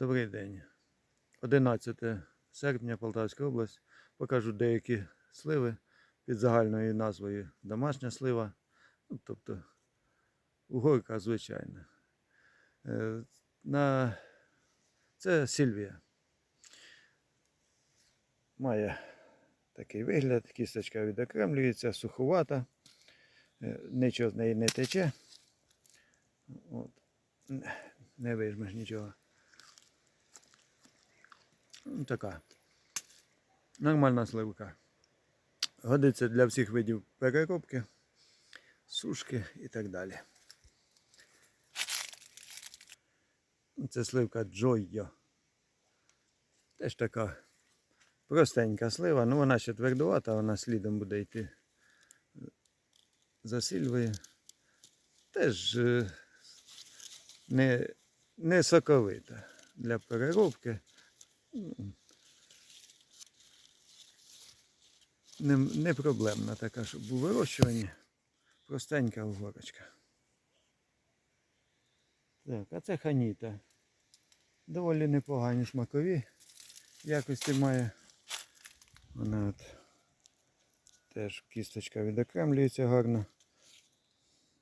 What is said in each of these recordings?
Добрий день. 11 серпня Полтавська область. Покажу деякі сливи під загальною назвою домашня слива, ну, тобто угорка звичайна. Е, На... Це Сільвія. Має такий вигляд, кісточка відокремлюється, суховата, е, нічого з неї не тече. От. Не вижмеш нічого. Ну, Така. Нормальна сливка. Годиться для всіх видів переробки, сушки і так далі. Це сливка Джойо. Теж така простенька слива, ну вона ще твердувата, вона слідом буде йти за сільвою. Теж е, не, не соковита для переробки. Не, не проблемна така, щоб у вирощуванні. Простенька угорочка. Так, а це ханіта. Доволі непогані смакові. Якості має. Вона от теж кісточка відокремлюється гарно.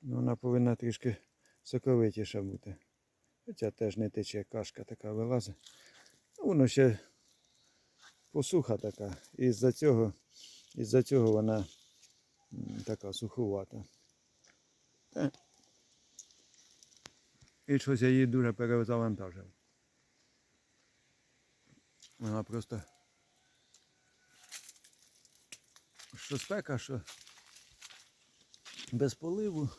Ну, Вона повинна трішки соковитіша бути. Хоча теж не тече кашка така вилазить. Воно ще посуха така. І з-за цього, із-за цього вона така суховата. І щось я її дуже перезавантажив. Вона просто що спека, що без поливу,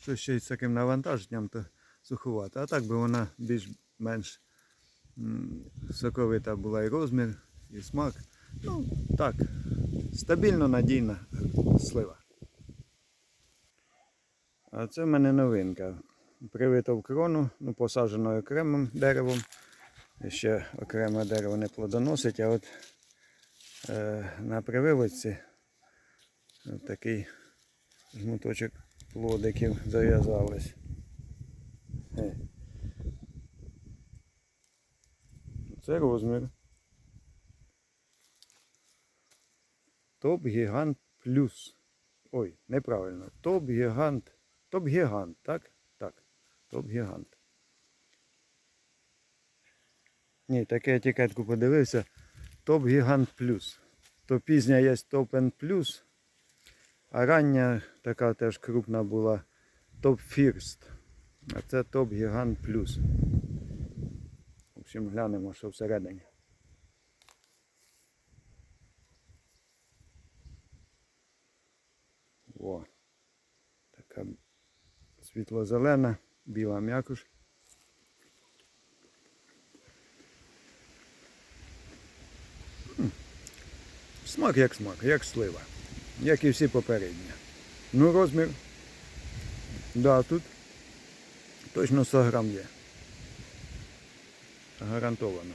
що ще й з таким навантаженням, то суховата. А так би вона більш-менш соковита була і розмір, і смак. Ну, так, стабільно надійна слива. А це в мене новинка. Привита в крону, ну, посаджено окремим деревом. Ще окреме дерево не плодоносить, а от е, на прививочці такий жмуточок плодиків зав'язались. Е. Це розмір. Топ гігант плюс. Ой, неправильно. Топ гігант. Топ гігант, так? Так. Топ гігант. Ні, таке етикетку подивився. Топ гігант плюс. То пізня є топ плюс. А рання така теж крупна була топ фірст. А це топ гігант плюс. Общем, глянемо, що всередині. О, така світло-зелена, біла м'якуш. Смак як смак, як слива, як і всі попередні. Ну, розмір. Да, тут точно 100 грам є. Гарантовано.